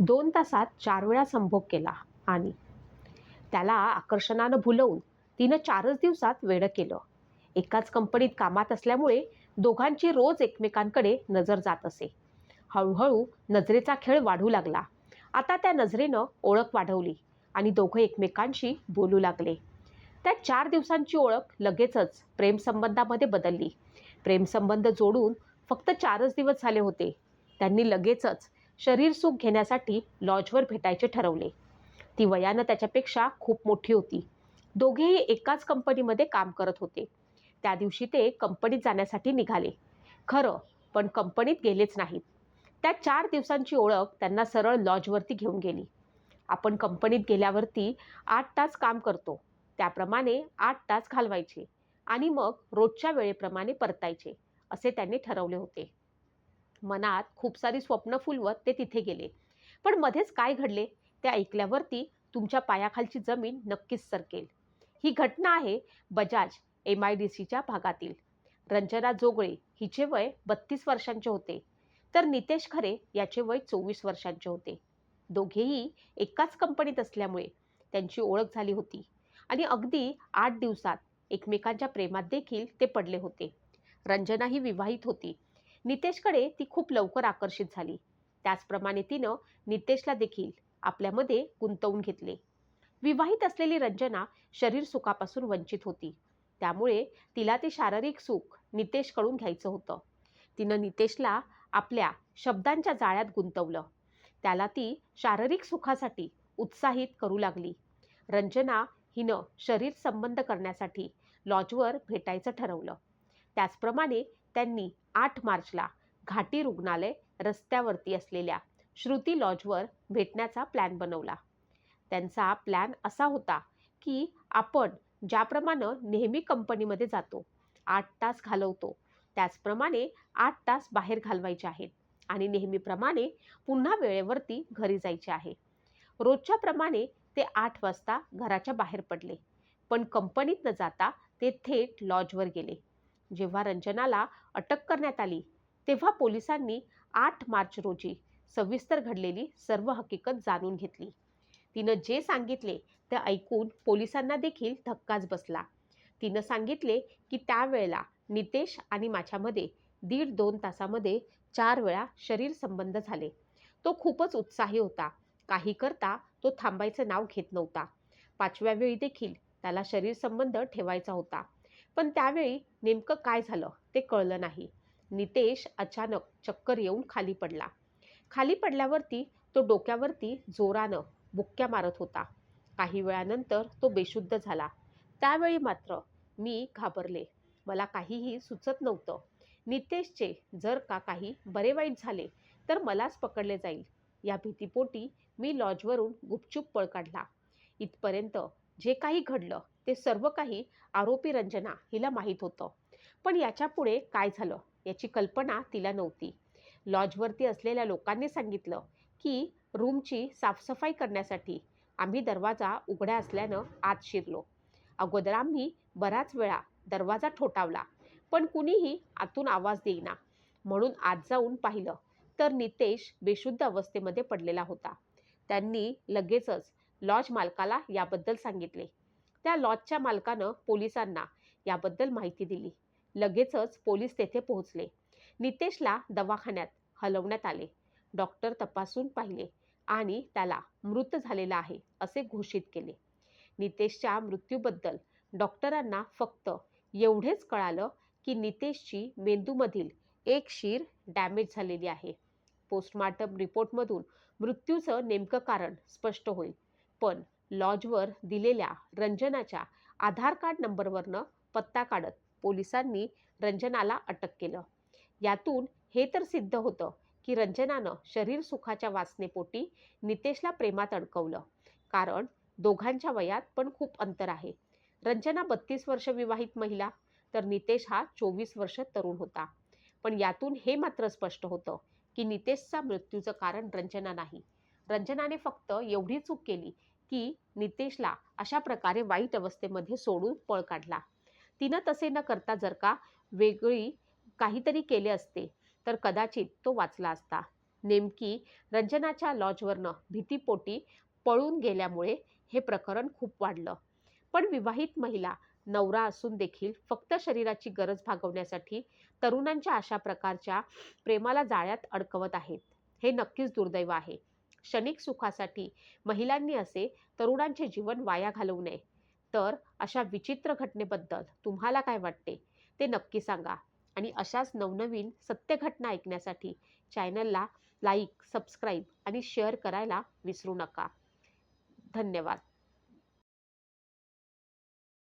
दोन तासात चार वेळा संभोग केला आणि त्याला आकर्षणानं भुलवून तिनं चारच दिवसात वेडं केलं. एकाच कंपनीत कामात असल्यामुळे दोघांची रोज एकमेकांकडे नजर जात असे. हळूहळू नजरेचा खेळ वाढू लागला. आता त्या नजरेनं ओळख वाढवली आणि दोघं एकमेकांशी बोलू लागले. त्या चार दिवसांची ओळख लगेचच प्रेमसंबंधामध्ये बदलली. प्रेमसंबंध जोडून फक्त चारच दिवस झाले होते. त्यांनी लगेचच शरीर सुख घेण्यासाठी लॉजवर भेटायचे ठरवले. ती वयानं त्याच्यापेक्षा खूप मोठी होती. दोघेही एकाच कंपनीमध्ये काम करत होते. त्या दिवशी ते कंपनीत जाण्यासाठी निघाले. खरं पण कंपनीत गेलेच नाहीत. त्या चार दिवसांची ओळख त्यांना सरळ लॉजवरती घेऊन गेली. आपण कंपनीत गेल्यावरती आठ तास काम करतो. त्याप्रमाणे आठ तास घालवायचे आणि मग रोजच्या वेळेप्रमाणे परतायचे असे त्यांनी ठरवले होते. मनात खूप सारी स्वप्न फुलवत ते तिथे गेले. पण मध्येच काय घडले? ते ऐकल्यावरती तुमच्या पायाखालची जमीन नक्कीच सरकेल. ही घटना आहे बजाज एम आय डी सीच्या भागातील. रंजना जोगळे हिचे वय बत्तीस वर्षांचे होते. तर नितेश खरे याचे वय चोवीस वर्षांचे होते. दोघेही एकाच कंपनीत असल्यामुळे त्यांची ओळख झाली होती. आणि अगदी आठ दिवसात एकमेकांच्या प्रेमात देखील ते पडले होते. रंजना ही विवाहित होती. नितेशकडे ती खूप लवकर आकर्षित झाली. त्याचप्रमाणे तिनं नितेशला देखील आपल्यामध्ये गुंतवून घेतले. विवाहित असलेली रंजना शरीर सुखापासून वंचित होती. त्यामुळे तिला ते शारीरिक सुख नितेशकडून घ्यायचं होतं. तिनं नितेशला आपल्या शब्दांच्या जाळ्यात गुंतवलं. त्याला ती शारीरिक सुखासाठी उत्साहित करू लागली. रंजना हिनं शरीर संबंध करण्यासाठी लॉजवर भेटायचं ठरवलं. त्याचप्रमाणे त्यांनी आठ मार्चला घाटी रुग्णालय रस्त्यावरती असलेल्या श्रुती लॉजवर भेटण्याचा प्लॅन बनवला. त्यांचा प्लॅन असा होता की आपण ज्याप्रमाणे नेहमी कंपनीमध्ये जातो आठ तास घालवतो त्याचप्रमाणे आठ तास बाहेर घालवायचे आहेत आणि नेहमीप्रमाणे पुन्हा वेळेवरती घरी जायचे आहे. रोजच्याप्रमाणे ते आठ वाजता घराच्या बाहेर पडले पण कंपनीत न जाता ते थेट लॉजवर गेले. जेव्हा रंजनाला अटक करण्यात आली तेव्हा पोलिसांनी आठ मार्च रोजी सविस्तर घडलेली सर्व हकीकत जाणून घेतली. तिनं जे सांगितले ते ऐकून पोलिसांना देखील धक्काच बसला. तिनं सांगितले की त्यावेळेला नितेश आणि माझ्यामध्ये दीड दोन तासामध्ये चार वेळा शरीर संबंध झाले. तो खूपच उत्साही होता. काही करता तो थांबायचं नाव घेत नव्हता. पाचव्या वेळी देखील त्याला शरीर संबंध ठेवायचा होता. पण त्यावेळी नेमकं काय झालं ते कळलं नाही. नितेश अचानक चक्कर येऊन खाली पडला. खाली पडल्यावरती तो डोक्यावरती जोरानं बुक्क्या मारत होता. काही वेळानंतर तो बेशुद्ध झाला. त्यावेळी मात्र मी घाबरले. मला काहीही सुचत नव्हतं. नितेशचे जर का काही बरे वाईट झाले तर मलाच पकडले जाईल. या भीतीपोटी मी लॉजवरून गुपचूप पळ काढला. इथपर्यंत जे काही घडलं ते सर्व काही आरोपी रंजना हिला माहीत होतं. पण याच्यापुढे काय झालं याची कल्पना तिला नव्हती. लॉजवरती असलेल्या लोकांनी सांगितलं की रूमची साफसफाई करण्यासाठी आम्ही दरवाजा उघड्या असल्यानं आत शिरलो. अगोदर आम्ही बराच वेळा दरवाजा ठोठावला पण कुणीही आतून आवाज देईना. म्हणून आत जाऊन पाहिलं तर नितेश बेशुद्ध अवस्थेमध्ये पडलेला होता. त्यांनी लगेचच लॉज मालकाला याबद्दल सांगितले. त्या लॉजच्या मालकानं पोलिसांना याबद्दल माहिती दिली. लगेचच पोलीस तेथे पोहोचले. नितेशला दवाखान्यात हलवण्यात आले. डॉक्टर तपासून पाहिले आणि त्याला मृत झालेला आहे असे घोषित केले. नितेशच्या मृत्यूबद्दल डॉक्टरांना फक्त एवढेच कळालं की नितेशची मेंदूमधील एक शीर डॅमेज झालेली आहे. पोस्टमार्टम रिपोर्टमधून मृत्यूचं नेमकं कारण स्पष्ट होईल. पण लॉजवर दिलेल्या रंजनाच्या आधार कार्ड नंबरवरनं पत्ता काढत पोलिसांनी रंजनाला अटक केलं. यातून हे तर सिद्ध होतं की रंजनानं शरीर सुखाच्या वासनेपोटी नितेशला प्रेमात अडकवलं. कारण दोघांच्या वयात पण खूप अंतर आहे. रंजना बत्तीस वर्ष विवाहित महिला तर नितेश हा चोवीस वर्ष तरुण होता. पण यातून हे मात्र स्पष्ट होतं की नितेशचा मृत्यूचं कारण रंजना नाही. रंजनाने फक्त एवढी चूक केली की नितेशला अशा प्रकारे वाईट अवस्थेमध्ये सोडून पळ काढला. तिनं तसे न करता जर का वेगळी काहीतरी केले असते तर कदाचित तो वाचला असता. नेमकी रंजनाच्या लॉजवरनं भीतीपोटी पळून गेल्यामुळे हे प्रकरण खूप वाढलं. पण विवाहित महिला नवरा असून देखील फक्त शरीराची गरज भागवण्यासाठी तरुणांच्या अशा प्रकारच्या प्रेमाला जाळ्यात अडकवत आहेत. हे नक्कीच दुर्दैव आहे. क्षणिक सुखासाठी महिलांनी असे तरुणांचे जीवन वाया घालवू नये. तर अशा विचित्र घटनेबद्दल तुम्हाला काय वाटते? ते नक्की सांगा. आणि अशाच नवनवीन सत्य घटना ऐकण्यासाठी चॅनलला लाईक सबस्क्राईब आणि शेअर करायला विसरू नका. धन्यवाद.